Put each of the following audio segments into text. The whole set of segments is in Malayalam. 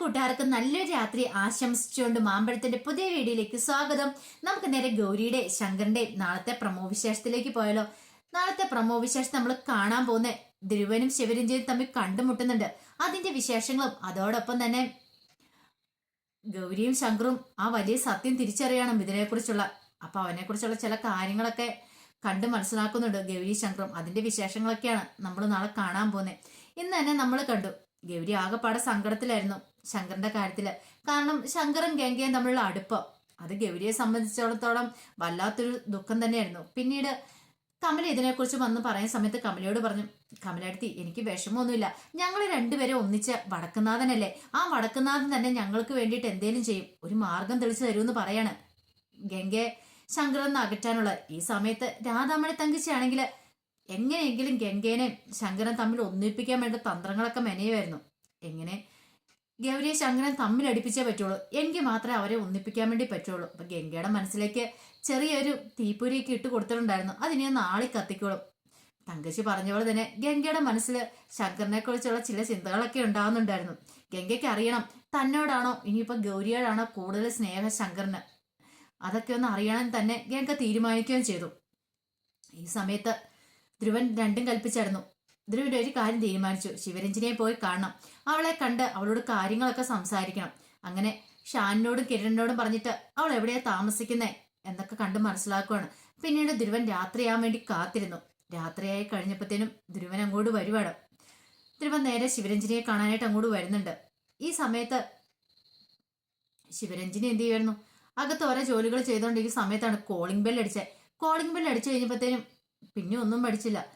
കൂട്ടുകാർക്ക് നല്ലൊരു രാത്രി ആശംസിച്ചുകൊണ്ട് മാമ്പഴത്തിന്റെ പുതിയ വീഡിയോയിലേക്ക് സ്വാഗതം. നമുക്ക് നേരെ ഗൗരിയുടെ ശങ്കറിന്റെ നാളത്തെ പ്രമോ വിശേഷത്തിലേക്ക് പോയാലോ. നാളത്തെ പ്രമോ വിശേഷം നമ്മൾ കാണാൻ പോകുന്ന ധ്രുവനും ശിവരഞ്ജനും തമ്മിൽ കണ്ടുമുട്ടുന്നുണ്ട്. അതിന്റെ വിശേഷങ്ങളും അതോടൊപ്പം തന്നെ ഗൗരിയും ശങ്കറും ആ വലിയ സത്യം തിരിച്ചറിയണം ഇതിനെക്കുറിച്ചുള്ള. അപ്പൊ അവനെക്കുറിച്ചുള്ള ചില കാര്യങ്ങളൊക്കെ കണ്ട് മനസ്സിലാക്കുന്നുണ്ട് ഗൗരി ശങ്കറും. അതിന്റെ വിശേഷങ്ങളൊക്കെയാണ് നമ്മൾ നാളെ കാണാൻ പോകുന്നത്. ഇന്ന് തന്നെ നമ്മൾ കണ്ടു ഗൗരി ആകെപ്പാടെ സങ്കടത്തിലായിരുന്നു ശങ്കറിന്റെ കാര്യത്തിൽ. കാരണം ശങ്കറും ഗംഗയും തമ്മിലുള്ള അടുപ്പം അത് ഗൗരിയെ സംബന്ധിച്ചിടത്തോളം വല്ലാത്തൊരു ദുഃഖം തന്നെയായിരുന്നു. പിന്നീട് കമല ഇതിനെക്കുറിച്ച് വന്ന് പറയുന്ന സമയത്ത് കമലയോട് പറഞ്ഞു കമലടുത്തി എനിക്ക് വിഷമമൊന്നുമില്ല. ഞങ്ങൾ രണ്ടുപേരെ ഒന്നിച്ച് വടക്കുന്നാഥനല്ലേ? ആ വടക്കുന്നാഥൻ തന്നെ ഞങ്ങൾക്ക് വേണ്ടിയിട്ട് എന്തേലും ചെയ്യും. ഒരു മാർഗം തെളിച്ചു തരുമെന്ന് പറയാണ് ഗംഗയെ ശങ്കറിന്ന് അകറ്റാനുള്ള. ഈ സമയത്ത് രാധാമണി തങ്കിച്ചാണെങ്കിൽ എങ്ങനെയെങ്കിലും ഗംഗേനെ ശങ്കരൻ തമ്മിൽ ഒന്നിപ്പിക്കാൻ വേണ്ട തന്ത്രങ്ങളൊക്കെ മെനയുമായിരുന്നു. എങ്ങനെ? ഗൗരിയെ ശങ്കരൻ തമ്മിൽ അടുപ്പിച്ചേ പറ്റുള്ളൂ. എങ്കിൽ മാത്രമേ അവരെ ഒന്നിപ്പിക്കാൻ വേണ്ടി പറ്റുള്ളൂ. അപ്പൊ ഗംഗയുടെ മനസ്സിലേക്ക് ചെറിയൊരു തീപ്പൊരിയൊക്കെ ഇട്ട് കൊടുത്തിട്ടുണ്ടായിരുന്നു. അതിനെ നാളെ കത്തിക്കോളും. തങ്കച്ചി പറഞ്ഞ പോലെ തന്നെ ഗംഗയുടെ മനസ്സിൽ ശങ്കറിനെ കുറിച്ചുള്ള ചില ചിന്തകളൊക്കെ ഉണ്ടാകുന്നുണ്ടായിരുന്നു ഗംഗയ്ക്ക് അറിയണം തന്നോടാണോ ഇനിയിപ്പോ ഗൗരിയോടാണോ കൂടുതൽ സ്നേഹ ശങ്കറിന് അതൊക്കെ ഒന്ന് അറിയണം തന്നെ ഗംഗ തീരുമാനിക്കുകയും ചെയ്തു. ഈ സമയത്ത് ധ്രുവൻ രണ്ടും കൽപ്പിച്ചായിരുന്നു. ധ്രുവൻ ഒരു കാര്യം തീരുമാനിച്ചു. ശിവരഞ്ജിനെ പോയി കാണണം. അവളെ കണ്ട് അവളോട് കാര്യങ്ങളൊക്കെ സംസാരിക്കണം. അങ്ങനെ ഷാനിനോടും കിരണിനോടും പറഞ്ഞിട്ട് അവൾ എവിടെയാ താമസിക്കുന്നേ എന്നൊക്കെ കണ്ട് മനസ്സിലാക്കുവാണ്. പിന്നീട് ധ്രുവൻ രാത്രിയാൻ വേണ്ടി കാത്തിരുന്നു. രാത്രിയായി കഴിഞ്ഞപ്പോഴത്തേനും ധ്രുവൻ അങ്ങോട്ട് വരുവാണ്. ധ്രുവൻ നേരെ ശിവരഞ്ജിനിയെ കാണാനായിട്ട് അങ്ങോട്ട് വരുന്നുണ്ട്. ഈ സമയത്ത് ശിവരഞ്ജിനി എന്ത് ചെയ്യുമായിരുന്നു അകത്ത് ഓരോ ജോലികൾ ചെയ്തുകൊണ്ടിരിക്കുന്ന സമയത്താണ് കോളിംഗ് ബെൽ അടിച്ചത്. കോളിംഗ് ബെൽ അടിച്ചു കഴിഞ്ഞപ്പോഴത്തേനും പിന്നെ ഒന്നും പഠിച്ചില്ല.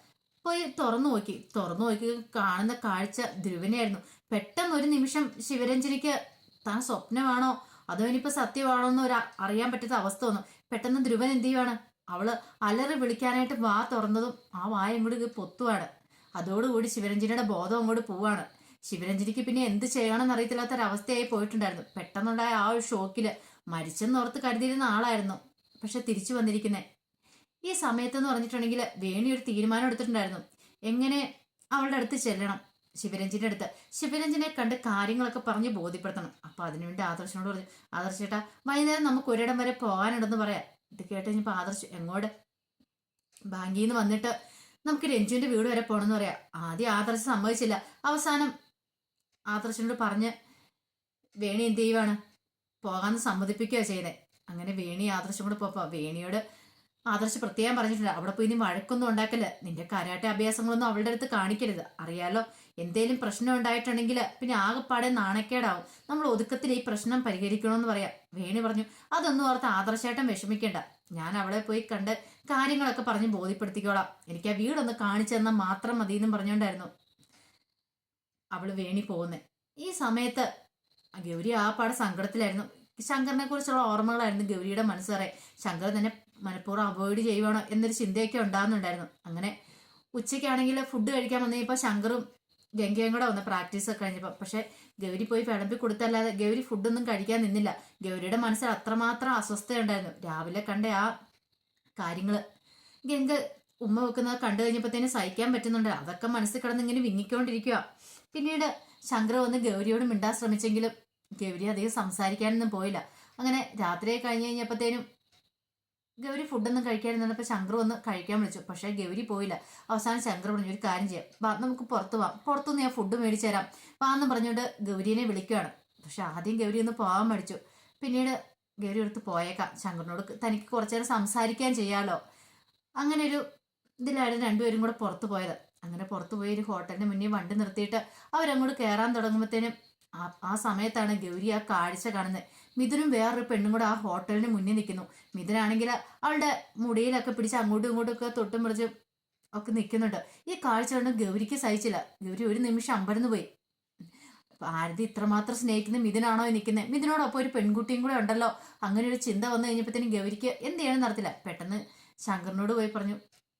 പോയി തുറന്നു നോക്കി. തുറന്നു നോക്കി കാണുന്ന കാഴ്ച ധ്രുവനായിരുന്നു പെട്ടെന്ന് ഒരു നിമിഷം ശിവരഞ്ജനിക്ക് താൻ സ്വപ്നമാണോ? അതോ ഇനിയിപ്പോ സത്യമാണോ എന്ന് ഒരു അറിയാൻ പറ്റാത്ത അവസ്ഥ വന്നു. പെട്ടെന്ന് ധ്രുവൻ എന്ത് ചെയ്യുവാണ്? അവൾ അലറി വിളിക്കാനായിട്ട് വാ തുറന്നതും ആ വായ ഇങ്ങോട്ട് പൊത്തുവാണ്. അതോടുകൂടി ശിവരഞ്ജനിയുടെ ബോധം അങ്ങോട്ട് പോവാണ്. ശിവരഞ്ജനിക്ക് പിന്നെ എന്ത് ചെയ്യണമെന്ന് അറിയത്തില്ലാത്ത ഒരവസ്ഥയായി പോയിട്ടുണ്ടായിരുന്നു. പെട്ടെന്നുണ്ടായ ആ ഒരു ഷോക്കിൽ മരിച്ചെന്നോർത്ത് കരുതിയിരുന്ന ആളായിരുന്നു. പക്ഷെ തിരിച്ചു വന്നിരിക്കുന്നേ. ഈ സമയത്തെന്ന് പറഞ്ഞിട്ടുണ്ടെങ്കിൽ വേണി ഒരു തീരുമാനം എടുത്തിട്ടുണ്ടായിരുന്നു. എങ്ങനെ അവളുടെ അടുത്ത് ചെല്ലണം? ശിവരഞ്ജിന്റെ അടുത്ത്. ശിവരഞ്ജിനെ കണ്ട് കാര്യങ്ങളൊക്കെ പറഞ്ഞ് ബോധ്യപ്പെടുത്തണം. അപ്പൊ അതിനുവേണ്ടി ആദർശനോട് പറഞ്ഞു ആദർശ ചേട്ടാ വൈകുന്നേരം നമുക്ക് ഒരിടം വരെ പോകാനുണ്ടെന്ന് പറയാം. ഇത് കേട്ട് കഴിഞ്ഞപ്പോ ആദർശ് എങ്ങോട്ട്? ബാങ്കിൽ നിന്ന് വന്നിട്ട് നമുക്ക് രഞ്ജുവിന്റെ വീട് വരെ പോകണമെന്ന് പറയാം. ആദ്യം ആദർശ് സമ്മതിച്ചില്ല. അവസാനം ആദർശനോട് പറഞ്ഞ് വേണി എന്ത് ചെയ്യുവാണ്? പോകാന്ന് സമ്മതിപ്പിക്കുകയാണ് ചെയ്തേ. അങ്ങനെ വേണി ആദർശം കൂടെ പോപ്പോ വേണിയോട് ആദർശ് പ്രത്യേകം പറഞ്ഞിട്ടുണ്ട്. അവിടെ പോയി നീ വഴക്കൊന്നും ഉണ്ടാക്കൽ നിന്റെ കരാട്ടെ അഭ്യാസങ്ങളൊന്നും അവളുടെ അടുത്ത് കാണിക്കരുത്. അറിയാലോ എന്തേലും പ്രശ്നം ഉണ്ടായിട്ടുണ്ടെങ്കിൽ പിന്നെ ആകെപ്പാടെ നാണക്കേടാവും. നമ്മൾ ഒതുക്കത്തിൽ ഈ പ്രശ്നം പരിഹരിക്കണമെന്ന് പറയാം. വേണി പറഞ്ഞു അതൊന്നും ഓർത്ത് ആദർശായിട്ടും വിഷമിക്കേണ്ട. ഞാൻ അവളെ പോയി കണ്ട് കാര്യങ്ങളൊക്കെ പറഞ്ഞ് ബോധ്യപ്പെടുത്തിക്കോളാം. എനിക്ക് ആ വീടൊന്ന് കാണിച്ചു തന്നാൽ മാത്രം മതി എന്നും പറഞ്ഞുകൊണ്ടായിരുന്നു അവൾ വേണി പോകുന്നത് ഈ സമയത്ത് ഗൗരി ആ പാടെ സങ്കടത്തിലായിരുന്നു. ശങ്കറിനെ കുറിച്ചുള്ള ഓർമ്മകളായിരുന്നു ഗൗരിയുടെ മനസ്സേറെ ശങ്കർ തന്നെ മനഃപൂർവം അവോയ്ഡ് ചെയ്യുവാണോ എന്നൊരു ചിന്തയൊക്കെ ഉണ്ടാകുന്നുണ്ടായിരുന്നു. അങ്ങനെ ഉച്ചയ്ക്കാണെങ്കിൽ ഫുഡ് കഴിക്കാൻ വന്നപ്പോൾ ശങ്കറും ഗംഗയും കൂടെ വന്ന് പ്രാക്ടീസ് ഒക്കെ കഴിഞ്ഞപ്പോൾ പക്ഷെ ഗൗരി പോയി വിളമ്പി കൊടുത്തല്ലാതെ ഗൗരി ഫുഡൊന്നും കഴിക്കാൻ നിന്നില്ല. ഗൗരിയുടെ മനസ്സിൽ അത്രമാത്രം അസ്വസ്ഥയുണ്ടായിരുന്നു രാവിലെ കണ്ട ആ കാര്യങ്ങൾ ഗംഗ ഉമ്മ വെക്കുന്നത് കണ്ടു കഴിഞ്ഞപ്പോഴത്തേനും സഹിക്കാൻ പറ്റുന്നുണ്ട്. അതൊക്കെ മനസ്സിൽ കിടന്ന് ഇങ്ങനെ വിങ്ങിക്കൊണ്ടിരിക്കുക പിന്നീട് ശങ്കർ വന്ന് ഗൗരിയോട് മിണ്ടാൻ ശ്രമിച്ചെങ്കിലും ഗൗരി അധികം സംസാരിക്കാനൊന്നും പോയില്ല. അങ്ങനെ രാത്രിയെ കഴിഞ്ഞ് കഴിഞ്ഞപ്പോഴത്തേനും ഗൗരി ഫുഡൊന്നും കഴിക്കാനിരുന്നപ്പോൾ ശങ്കർ വന്ന് കഴിക്കാൻ വിളിച്ചു. പക്ഷേ ഗൗരി പോയില്ല. അവസാനം ശങ്കർ പറഞ്ഞു ഒരു കാര്യം ചെയ്യാം. വാ നമുക്ക് പുറത്ത് പോവാം പുറത്തുനിന്ന് ഞാൻ ഫുഡ് മേടിച്ചു തരാം. വാന്ന് പറഞ്ഞുകൊണ്ട് ഗൗരീനെ വിളിക്കുകയാണ്. പക്ഷെ ആദ്യം ഗൗരി ഒന്ന് പോകാൻ മടിച്ചു. പിന്നീട് ഗൗരി എടുത്ത് പോയേക്കാം. ശങ്കറിനോട് തനിക്ക് കുറച്ചു നേരം സംസാരിക്കാൻ ചെയ്യാമല്ലോ അങ്ങനെ ഒരു ഇതിലായിരുന്നു രണ്ടുപേരും കൂടെ പുറത്തു പോയത്. അങ്ങനെ പുറത്തു പോയി ഒരു ഹോട്ടലിന് മുന്നേ വണ്ടി നിർത്തിയിട്ട് അവരങ്ങോട്ട് കയറാൻ തുടങ്ങുമ്പോഴത്തേനും ആ സമയത്താണ് ഗൗരി ആ കാഴ്ച കാണുന്നത്. മിഥുനും വേറൊരു പെണ്ണും കൂടെ ആ ഹോട്ടലിന് മുന്നിൽ നിൽക്കുന്നു. മിഥുനാണെങ്കിൽ അവളുടെ മുടിയിലൊക്കെ പിടിച്ച് അങ്ങോട്ടും ഇങ്ങോട്ടും ഒക്കെ തൊട്ടും മറിച്ചും ഒക്കെ നിൽക്കുന്നുണ്ട്. ഈ കാഴ്ച കൊണ്ട് ഗൗരിക്ക് സഹിച്ചില്ല. ഗൗരി ഒരു നിമിഷം അമ്പരന്ന് പോയി. ആരതി ഇത്രമാത്രം സ്നേഹിക്കുന്ന മിഥുനാണോ നിൽക്കുന്നത്? മിഥുനോടൊപ്പം ഒരു പെൺകുട്ടിയും കൂടെ ഉണ്ടല്ലോ. അങ്ങനെ ഒരു ചിന്ത വന്നു കഴിഞ്ഞപ്പോഴത്തേനും ഗൗരിക്ക് എന്ത് ചെയ്യണം നടത്തില്ല. പെട്ടെന്ന് ശങ്കറിനോട് പോയി പറഞ്ഞു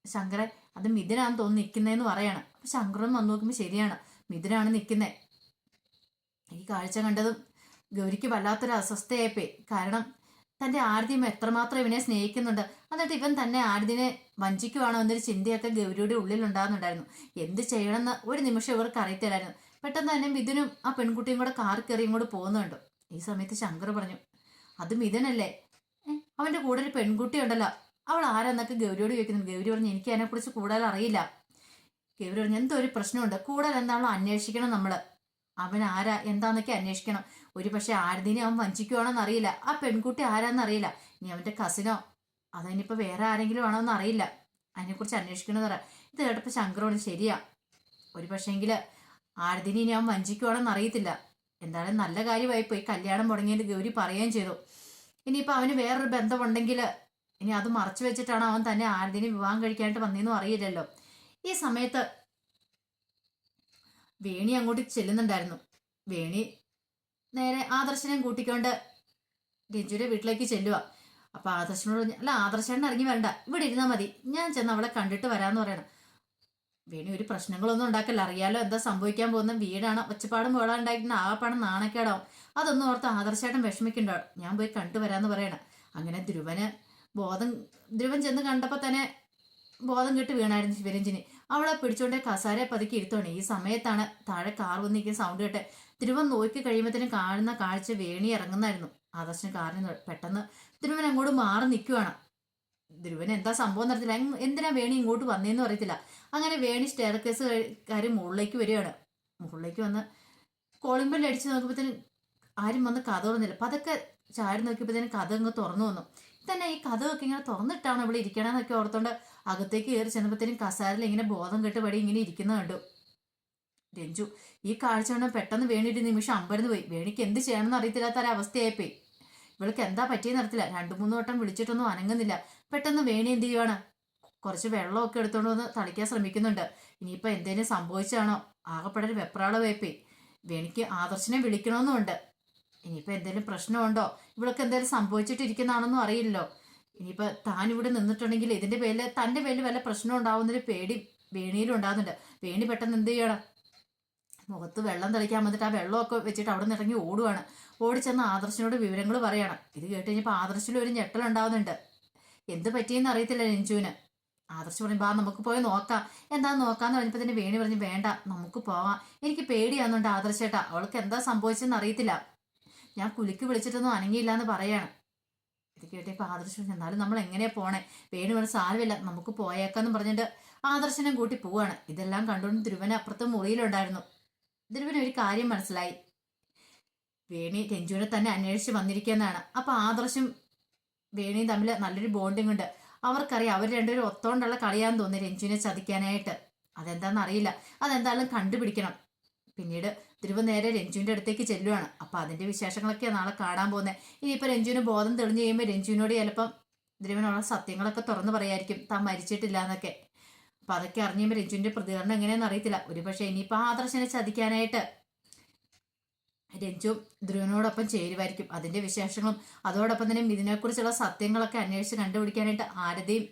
ശങ്കറെ അത് മിഥുനാന്ന് തോന്നി നിൽക്കുന്നതെന്ന് പറയാണ്. അപ്പൊ ശങ്കറും വന്നു നോക്കുമ്പോൾ ശരിയാണ്. മിഥുനാണ് നിൽക്കുന്നത്. ഈ കാഴ്ച കണ്ടതും ഗൗരിക്ക് വല്ലാത്തൊരു അസ്വസ്ഥയായിപ്പോയി. കാരണം തന്റെ ആരതിയും എത്രമാത്രം ഇവനെ സ്നേഹിക്കുന്നുണ്ട്. എന്നിട്ട് ഇവൻ തന്നെ ആരതിനെ വഞ്ചിക്കുവാണോ എന്നൊരു ചിന്തയൊക്കെ ഗൗരിയുടെ ഉള്ളിൽ ഉണ്ടാകുന്നുണ്ടായിരുന്നു എന്ത് ചെയ്യണമെന്ന് ഒരു നിമിഷം ഇവർക്ക് അറിയത്തില്ലായിരുന്നു. പെട്ടെന്ന് തന്നെ മിഥുനും ആ പെൺകുട്ടിയും കൂടെ കാർ കയറി ഇങ്ങോട്ട് പോകുന്നുണ്ട് ഈ സമയത്ത് ശങ്കർ പറഞ്ഞു അത് മിഥുനല്ലേ? അവന്റെ കൂടെ ഒരു പെൺകുട്ടി ഉണ്ടല്ലോ. അവൾ ആരാന്നൊക്കെ ഗൗരിയോട് ചോദിക്കുന്നു. ഗൗരി പറഞ്ഞു എനിക്ക് അതിനെക്കുറിച്ച് കൂടുതൽ അറിയില്ല. ഗൗരി പറഞ്ഞു എന്തോ ഒരു പ്രശ്നമുണ്ട്. കൂടുതൽ എന്താണോ അന്വേഷിക്കണം നമ്മൾ. അവൻ ആരാ എന്താന്നൊക്കെ അന്വേഷിക്കണം. ഒരു പക്ഷെ ആരതിനെ അവൻ വഞ്ചിക്കുവാണോന്ന് അറിയില്ല. ആ പെൺകുട്ടി ആരാന്ന് അറിയില്ല. ഇനി അവന്റെ കസിനോ അതിനിപ്പോ വേറെ ആരെങ്കിലും ആണോ എന്ന് അറിയില്ല. അതിനെക്കുറിച്ച് അന്വേഷിക്കണമെന്ന് പറയാം ഇത് കേട്ടപ്പോൾ ശങ്കറോട് ശരിയാ. ഒരു പക്ഷേങ്കിൽ ആരതിനെ ഇനി അവൻ വഞ്ചിക്കുവാണെന്ന് അറിയത്തില്ല. എന്തായാലും നല്ല കാര്യമായി പോയി കല്യാണം തുടങ്ങിയത് ഗൗരി പറയുകയും ചെയ്തു. ഇനിയിപ്പോൾ അവന് വേറൊരു ബന്ധമുണ്ടെങ്കിൽ ഇനി അത് മറച്ചു വെച്ചിട്ടാണ് അവൻ തന്നെ ആരതിനെ വിവാഹം കഴിക്കാനായിട്ട് വന്നതെന്നും അറിയില്ലല്ലോ. ഈ സമയത്ത് വേണി അങ്ങോട്ട് ചെല്ലുന്നുണ്ടായിരുന്നു. വേണി നേരെ ആദർശനെയും കൂട്ടിക്കൊണ്ട് രഞ്ജുവിന്റെ വീട്ടിലേക്ക് ചെല്ലുക അപ്പൊ ആദർശനോട് അല്ല ആദർശനെ ഇറങ്ങി വരണ്ട. ഇവിടെ ഇരുന്നാൽ മതി. ഞാൻ ചെന്ന് അവളെ കണ്ടിട്ട് വരാന്ന് പറയണം. വേണി ഒരു പ്രശ്നങ്ങളൊന്നും ഉണ്ടാക്കല്ല. അറിയാലോ എന്താ സംഭവിക്കാൻ പോകുന്ന. വീടാണ് ഒച്ചപ്പാടും പോടാൻ ഉണ്ടായിരിക്കുന്ന ആകപ്പാടും നാണക്കേടാവും. അതൊന്നും ഓർത്ത് ആദർശേട്ടൻ വിഷമിക്കണ്ടോ. ഞാൻ പോയി കണ്ടു വരാന്ന് പറയണം. അങ്ങനെ ധ്രുവന് ബോധം ധ്രുവൻ ചെന്ന് കണ്ടപ്പോൾ തന്നെ ബോധം കിട്ടി വീണായിരുന്നു ശിവരഞ്ജിനി അവളെ പിടിച്ചോണ്ട് കസാര പതുക്കി ഇരുത്തോണേ ഈ സമയത്താണ് താഴെ കാർ വന്നിരിക്കുന്ന സൗണ്ട് കേട്ട് തിരുവൻ നോക്കി കഴിയുമ്പോഴത്തേനും കാണുന്ന കാഴ്ച വേണി ഇറങ്ങുന്നായിരുന്നു ആദർശന് കാറിന് പെട്ടെന്ന് തിരുവൻ അങ്ങോട്ട് മാറി നിൽക്കുവാണ്. ധ്രുവൻ എന്താ സംഭവം നടത്തില്ല എന്തിനാ വേണി ഇങ്ങോട്ട് വന്നേന്ന് അറിയത്തില്ല. അങ്ങനെ വേണി സ്റ്റെയർ കേസ് കാര്യം മുകളിലേക്ക് വരികയാണ്. മുകളിലേക്ക് വന്ന് കോളിംഗ് അടിച്ച് നോക്കുമ്പോഴത്തേനും ആരും വന്ന് കഥ തുറന്നില്ല. അപ്പം അതൊക്കെ ചാരി നോക്കിയപ്പോഴത്തേനും കഥ അങ്ങ് തുറന്നു വന്നു. തന്നെ ഈ കഥയൊക്കെ ഇങ്ങനെ തുറന്നിട്ടാണ് ഇവിടെ ഇരിക്കണമെന്നൊക്കെ ഓർത്തോണ്ട് അകത്തേക്ക് കയറി ചെന്നപ്പോഴത്തേനും കസാരയിൽ ഇങ്ങനെ ബോധം കെട്ട് പടി ഇങ്ങനെ ഇരിക്കുന്ന കണ്ടു. രഞ്ജു ഈ കാഴ്ച കൊണ്ട് പെട്ടെന്ന് വേണിയിട്ട് നിമിഷം അമ്പരന്ന് പോയി. വേണിക്ക് എന്ത് ചെയ്യണമെന്ന് അറിയത്തില്ലാത്ത ഒരവസ്ഥയായിപ്പോയി ഇവൾക്ക് എന്താ പറ്റിയെന്ന് അറിയത്തില്ല. രണ്ടു മൂന്ന് വട്ടം വിളിച്ചിട്ടൊന്നും അനങ്ങുന്നില്ല. പെട്ടെന്ന് വേണി എന്ത് ചെയ്യുവാണ്? കുറച്ച് വെള്ളമൊക്കെ എടുത്തോണ്ട് വന്ന് തളിക്കാൻ ശ്രമിക്കുന്നുണ്ട്. ഇനിയിപ്പോൾ എന്തേലും സംഭവിച്ചാണോ? ആകെപ്പെടെ ഒരു വേപ്പി വേണിക്ക് ആദർശനെ വിളിക്കണമെന്നുണ്ട് ഇനിയിപ്പോൾ എന്തെങ്കിലും പ്രശ്നമുണ്ടോ? ഇവൾക്ക് എന്തെങ്കിലും സംഭവിച്ചിട്ടിരിക്കുന്നതാണെന്നും അറിയില്ലല്ലോ. ഇനിയിപ്പോൾ താൻ ഇവിടെ നിന്നിട്ടുണ്ടെങ്കിൽ ഇതിന്റെ പേരിൽ തന്റെ പേരിൽ വല്ല പ്രശ്നം ഉണ്ടാവുന്നൊരു പേടി വേണിയിലും ഉണ്ടാകുന്നുണ്ട് വേണി പെട്ടെന്ന് എന്ത് ചെയ്യണം? മുഖത്ത് വെള്ളം തളിക്കാൻ വന്നിട്ട് ആ വെള്ളമൊക്കെ വെച്ചിട്ട് അവിടെ നിന്ന് ഇറങ്ങി ഓടുവാണ്. ഓടിച്ചെന്ന് ആദർശനോട് വിവരങ്ങൾ പറയണം. ഇത് കേട്ട് കഴിഞ്ഞപ്പോൾ ഒരു ഒരു ഞെട്ടലുണ്ടാവുന്നുണ്ട് എന്ത് പറ്റിയെന്ന് അറിയത്തില്ല രഞ്ജുവിന് ആദർശ് പറയും ബാ നമുക്ക് പോയി നോക്കാം. എന്താന്ന് നോക്കാന്ന് പറഞ്ഞപ്പോൾ തന്നെ വേണി പറഞ്ഞു വേണ്ട നമുക്ക് പോവാം. എനിക്ക് പേടിയാന്നുണ്ട് ആദർശേട്ടാ അവൾക്ക് എന്താ സംഭവിച്ചെന്ന് അറിയത്തില്ല. ഞാൻ കുലുക്ക് വിളിച്ചിട്ടൊന്നും അനങ്ങിയില്ല എന്ന് പറയാണ്. ഇത് കേട്ടപ്പോൾ ആദർശം എന്നാലും നമ്മൾ എങ്ങനെയാ പോണേ? വേണു വേണം സാരമില്ല നമുക്ക് പോയേക്കാന്ന് പറഞ്ഞിട്ട് ആദർശനം കൂട്ടി പോവാണ്. ഇതെല്ലാം കണ്ടുകൊണ്ട് ധ്രുവന് അപ്പുറത്തെ മുറിയിലുണ്ടായിരുന്നു. ധ്രുവന് ഒരു കാര്യം മനസ്സിലായി. വേണി രഞ്ജുവിനെ തന്നെ അന്വേഷിച്ച് വന്നിരിക്കുന്നതാണ് അപ്പൊ ആദർശം വേണിയും തമ്മിൽ നല്ലൊരു ബോണ്ടിങ് ഉണ്ട്. അവർക്കറിയാം അവർ രണ്ടുപേരും ഒത്തോണ്ടുള്ള കളിയാന്ന് തോന്നി രഞ്ജുവിനെ ചതിക്കാനായിട്ട്. അതെന്താണെന്ന് അറിയില്ല അതെന്തായാലും കണ്ടുപിടിക്കണം. പിന്നീട് ധ്രുവ നേരെ രഞ്ജുവിന്റെ അടുത്തേക്ക് ചെല്ലുവാണ്. അപ്പൊ അതിന്റെ വിശേഷങ്ങളൊക്കെയാണ് നാളെ കാണാൻ പോകുന്നത് ഇനിയിപ്പോ രഞ്ജുവിന് ബോധം തെളിഞ്ഞു കഴിയുമ്പോൾ രഞ്ജുവിനോട് ചിലപ്പം ധ്രുവനുള്ള സത്യങ്ങളൊക്കെ തുറന്നു പറയായിരിക്കും. താൻ മരിച്ചിട്ടില്ല എന്നൊക്കെ. അപ്പൊ അതൊക്കെ അറിഞ്ഞുമ്പോൾ രഞ്ജുവിന്റെ പ്രതികരണം എങ്ങനെയാണെന്ന് അറിയത്തില്ല. ഒരുപക്ഷെ ഇനിയിപ്പോ ആദർശനെ ചതിക്കാനായിട്ട് രഞ്ജു ധ്രുവനോടൊപ്പം ചേരുമായിരിക്കും അതിന്റെ വിശേഷങ്ങളും അതോടൊപ്പം തന്നെ ഇതിനെക്കുറിച്ചുള്ള സത്യങ്ങളൊക്കെ അന്വേഷിച്ച് കണ്ടുപിടിക്കാനായിട്ട് ആരതിയും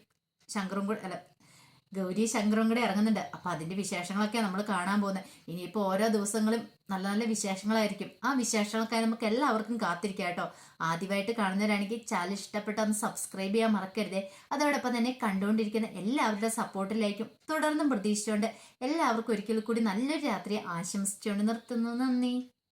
ശങ്കറും കൂടെ അല്ല ഗൗരി ശങ്കറും കൂടെ ഇറങ്ങുന്നുണ്ട്. അപ്പൊ അതിന്റെ വിശേഷങ്ങളൊക്കെ നമ്മൾ കാണാൻ പോകുന്നത്. ഇനിയിപ്പോൾ ഓരോ ദിവസങ്ങളും നല്ല നല്ല വിശേഷങ്ങളായിരിക്കും. ആ വിശേഷങ്ങൾക്കായി നമുക്ക് എല്ലാവർക്കും കാത്തിരിക്കാം കേട്ടോ. ആദ്യമായിട്ട് കാണുന്നവരാണെങ്കിൽ ചാനൽ ഇഷ്ടപ്പെട്ട ഒന്ന് സബ്സ്ക്രൈബ് ചെയ്യാൻ മറക്കരുതേ. അതോടൊപ്പം തന്നെ കണ്ടുകൊണ്ടിരിക്കുന്ന എല്ലാവരുടെ സപ്പോർട്ടിലേക്കും തുടർന്നും പ്രതീക്ഷിച്ചുകൊണ്ട് എല്ലാവർക്കും ഒരിക്കൽ കൂടി നല്ലൊരു രാത്രി ആശംസിച്ചുകൊണ്ട് നിർത്തുന്നു. നന്ദി.